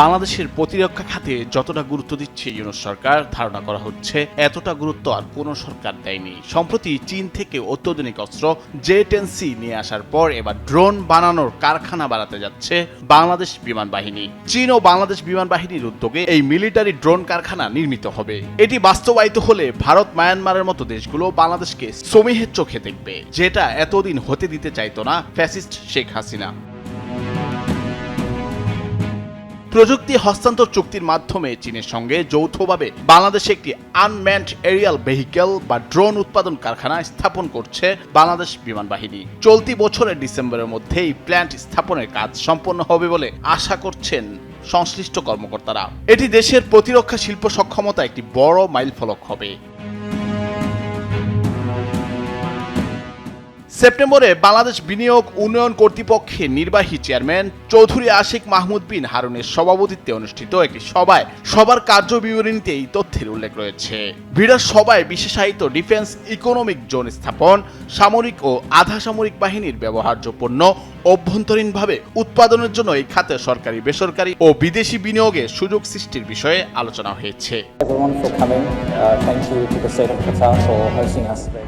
বাংলাদেশের প্রতিরক্ষা খাতে যতটা গুরুত্ব দিচ্ছে ইউনুস সরকার, ধারণা করা হচ্ছে এতটা গুরুত্ব আর কোনো সরকার দেয়নি। সম্প্রতি চীন থেকে অত্যাধুনিক অস্ত্র জে টেন সি নিয়ে আসার পর এবার ড্রোন বানানোর কারখানা বাড়াতে যাচ্ছে বাংলাদেশ বিমান বাহিনী। চীন ও বাংলাদেশ বিমান বাহিনীর উদ্যোগে এই মিলিটারি ড্রোন কারখানা নির্মিত হবে। এটি বাস্তবায়িত হলে ভারত মায়ানমারের মতো দেশগুলো বাংলাদেশকে সমীহের চোখে দেখবে, যেটা এতদিন হতে দিতে চাইতো না ফ্যাসিস্ট শেখ হাসিনা। প্রযুক্তি হস্তান্তর চুক্তির মাধ্যমে চীনের সঙ্গে যৌথভাবে বাংলাদেশে একটি আনম্যান্ড এরিয়াল ভেহিকেল বা ড্রোন উৎপাদন কারখানা স্থাপন করছে বাংলাদেশ বিমান বাহিনী। চলতি বছরের ডিসেম্বরের মধ্যেই প্ল্যান্ট স্থাপনের কাজ সম্পন্ন হবে বলে আশা করছেন সংশ্লিষ্ট কর্মকর্তারা। এটি দেশের প্রতিরক্ষা শিল্প সক্ষমতা একটি বড় মাইলফলক হবে। সেপ্টেম্বরে বাংলাদেশ বিনিয়োগ উন্নয়ন কর্তৃপক্ষের নির্বাহী চেয়ারম্যান চৌধুরী আশিক মাহমুদ বিন হারুনের সভাপতিত্বে অনুষ্ঠিত একটি সভায় সবার কার্যবিবরণীতে এই তথ্যের উল্লেখ রয়েছে। বিরাট সভায় বিশেষায়িত ডিফেন্স ইকোনমিক জোন স্থাপন, সামরিক ও আধা সামরিক বাহিনীর ব্যবহার্য পণ্য অভ্যন্তরীণভাবে উৎপাদনের জন্য এই খাতে সরকারি, বেসরকারি ও বিদেশি বিনিয়োগে সুযোগ সৃষ্টির বিষয়ে আলোচনা হয়েছে.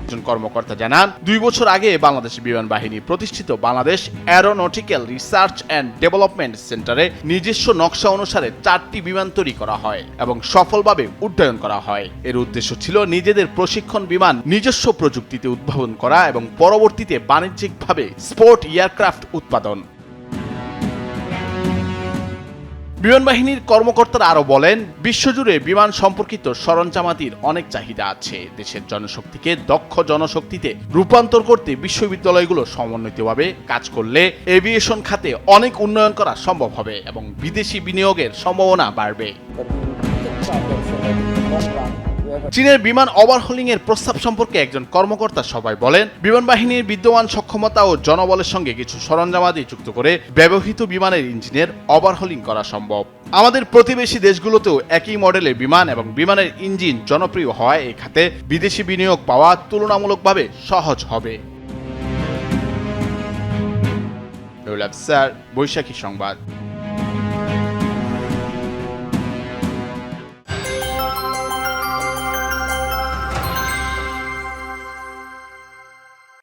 একজন কর্মকর্তা জানান, দুই বছর আগে বাংলাদেশ বিমান বাহিনী প্রতিষ্ঠিত Bangladesh aeronautical research and development সেন্টারে নিজস্ব নকশা অনুসারে চারটি বিমান তৈরি করা হয় এবং সফলভাবে উড্ডয়ন করা হয় এর উদ্দেশ্য ছিল নিজেদের প্রশিক্ষণ বিমান নিজস্ব প্রযুক্তিতে উদ্ভাবন করা এবং পরবর্তীতে বাণিজ্যিকভাবে স্পোর্ট এয়ারক্রাফট উৎপাদন। বিমান বাহিনীর কর্মকর্তারা আরও বলেন, বিশ্বজুড়ে বিমান সম্পর্কিত সরঞ্জামাতির অনেক চাহিদা আছে। দেশের জনশক্তিকে দক্ষ জনশক্তিতে রূপান্তর করতে বিশ্ববিদ্যালয়গুলো সমন্বিতভাবে কাজ করলে এভিয়েশন খাতে অনেক উন্নয়ন করা সম্ভব হবে এবং বিদেশি বিনিয়োগের সম্ভাবনা বাড়বে। চীনের বিমান ওভারহোলিং এর প্রস্তাব সম্পর্কে একজন কর্মকর্তা সবাই বলেন, বিমান বাহিনীর বিদ্যমান সক্ষমতা ও জনবলের সঙ্গে কিছু সরঞ্জামাদি যুক্ত করে ব্যবহৃত বিমানের ইঞ্জিনের ওভারহোলিং করা সম্ভব। আমাদের প্রতিবেশী দেশগুলোতেও একই মডেলের বিমান এবং বিমানের ইঞ্জিন জনপ্রিয় হওয়ায় এই খাতে বিদেশি বিনিয়োগ পাওয়া তুলনামূলকভাবে সহজ হবে। বৈশাখী সংবাদ।